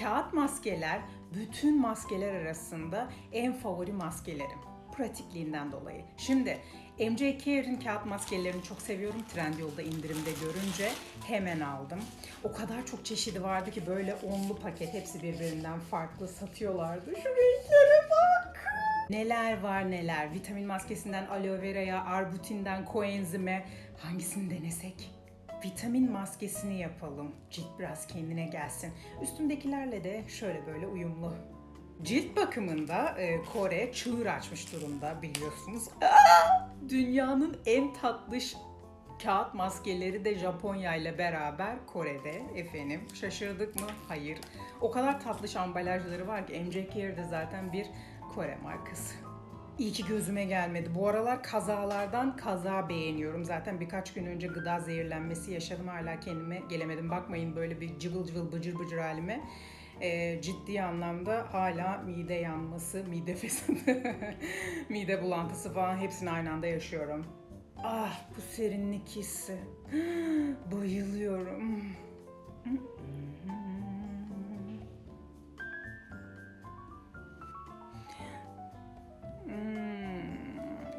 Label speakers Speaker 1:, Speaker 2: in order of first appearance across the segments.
Speaker 1: Kağıt maskeler bütün maskeler arasında en favori maskelerim. Pratikliğinden dolayı. Şimdi MJ Care'in kağıt maskelerini çok seviyorum. Trendyol'da indirimde görünce hemen aldım. O kadar çok çeşidi vardı ki böyle onlu paket hepsi birbirinden farklı satıyorlardı. Şu renklere bak. Neler var neler. Vitamin maskesinden aloe vera'ya, arbutinden koenzime hangisini denesek? Vitamin maskesini yapalım. Cilt biraz kendine gelsin. Üstümdekilerle de şöyle böyle uyumlu. Cilt bakımında e, Kore çığır açmış durumda biliyorsunuz. Aa! Dünyanın en tatlış kağıt maskeleri de Japonya ile beraber Kore'de efendim. Şaşırdık mı? Hayır. O kadar tatlış ambalajları var ki MJ Care de zaten bir Kore markası. İyi ki gözüme gelmedi. Bu aralar kazalardan kaza beğeniyorum. Zaten birkaç gün önce gıda zehirlenmesi yaşadım. Hala kendime gelemedim. Bakmayın böyle bir cıvıl cıvıl bıcır bıcır halime. Ee, ciddi anlamda hala mide yanması, mide fesadı, mide bulantısı falan hepsini aynı anda yaşıyorum. Ah bu serinlik hissi. Bayılıyorum.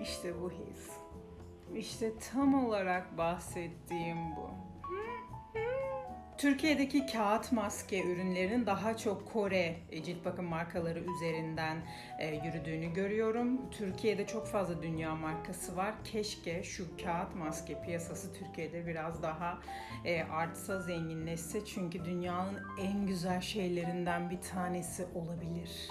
Speaker 1: İşte bu his. İşte tam olarak bahsettiğim bu. Türkiye'deki kağıt maske ürünlerinin daha çok Kore cilt bakım markaları üzerinden e, yürüdüğünü görüyorum. Türkiye'de çok fazla dünya markası var. Keşke şu kağıt maske piyasası Türkiye'de biraz daha e, artsa, zenginleşse. Çünkü dünyanın en güzel şeylerinden bir tanesi olabilir.